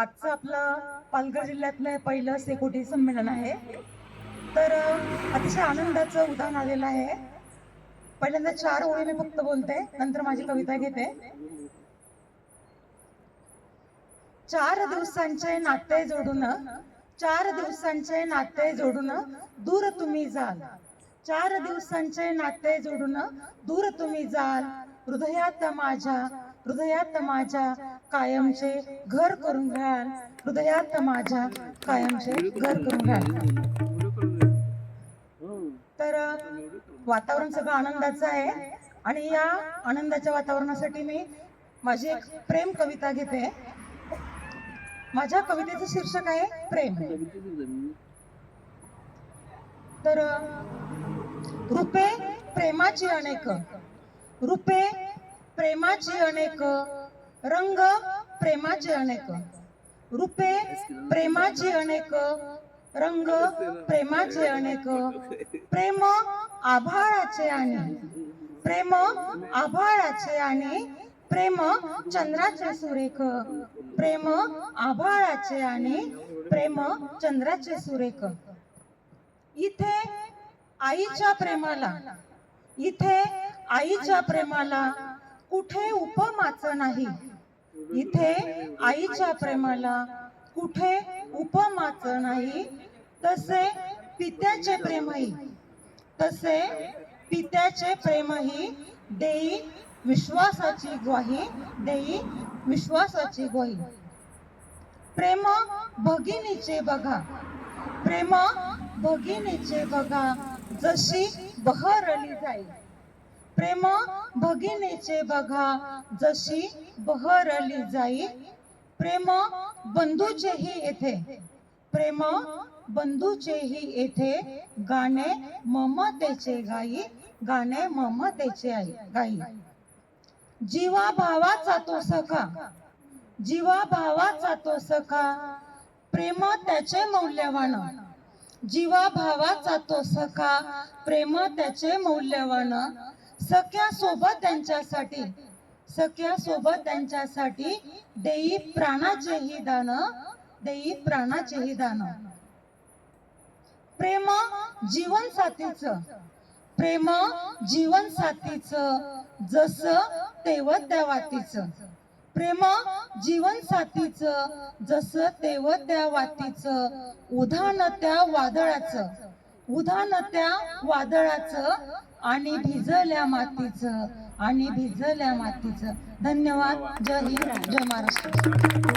आजचं आपलं पालघर जिल्ह्यातलं पहिलं सेकोटी संमेलन आहे. तर अतिशय आनंदाचं उदाहरण आलेलं आहे. पहिल्यांदा चार ओळी मी फक्त बोलते नंतर माझी कविता घेते. चार दिवसांचे नाते जोडून चार दिवसांचे नाते जोडून दूर तुम्ही जाल. चार दिवसांचे नाते जोडून दूर तुम्ही जाल. हृदयात माझ्या हृदयात माझ्या कायमचे घर करून घ्याल. हृदयात माझ्या कायमचे घर करून घ्याल. तर वातावरण सगळं आनंदाचं आहे. आणि या आनंदाच्या वातावरणासाठी मी माझी एक प्रेम कविता घेते. माझ्या कवितेचं शीर्षक आहे प्रेम. तर रुपे रूपे प्रेमाची अनेक. रूपे प्रेमाची अनेक रंग प्रेमाचे अनेक. रूपे प्रेमाची अनेक रंग प्रेमाचे अनेक. प्रेम आभाळाचे आणि प्रेम आभाळाचे आणि प्रेम चंद्राचे सुरेख. प्रेम आभाळाचे आणि प्रेम चंद्राचे सुरेख. इथे आईच्या प्रेमाला इथे आईच्या प्रेमाला कुठे उपमाचं नाही. इथे आईच्या प्रेमाला कुठे उपमाचं नाही. तसे पित्याचे प्रेमही तसे पित्याचे प्रेमही देई विश्वासाची ग्वाही देई विश्वासाची ग्वाही. प्रेम भगिनीचे बघा प्रेम भगिनीचे बघा जशी बहरली जाईल प्रेम भगिनीचे बघा जशी बहरली जाई. प्रेम बंधूचेही येथे प्रेम बंधूचेही येथे. गाणे ममतेचे गाई गाणे ममतेचे आई गाई. जीवा भावाचा तो सखा जीवा भावाचा तो सखा. प्रेम त्याचे मौल्यवान जीवा भावाचा तो सखा. प्रेम त्याचे मौल्यवान सख्या सोबत त्यांच्यासाठी सख्या सोबत त्यांच्यासाठी देई प्राणाचेही दान देई प्राणाचेही दान. प्रेम जीवन साथीचं प्रेम जीवन साथीचं जस तेवत त्या वातीचं. प्रेम जीवन साथीचं जस तेवत त्या वातीचं उधान त्या वादळाचं उधान त्या वादळाचं आणि भिजल्या मातीचं आणि भिजल्या मातीचं. धन्यवाद. जय हिंद. जय महाराष्ट्र.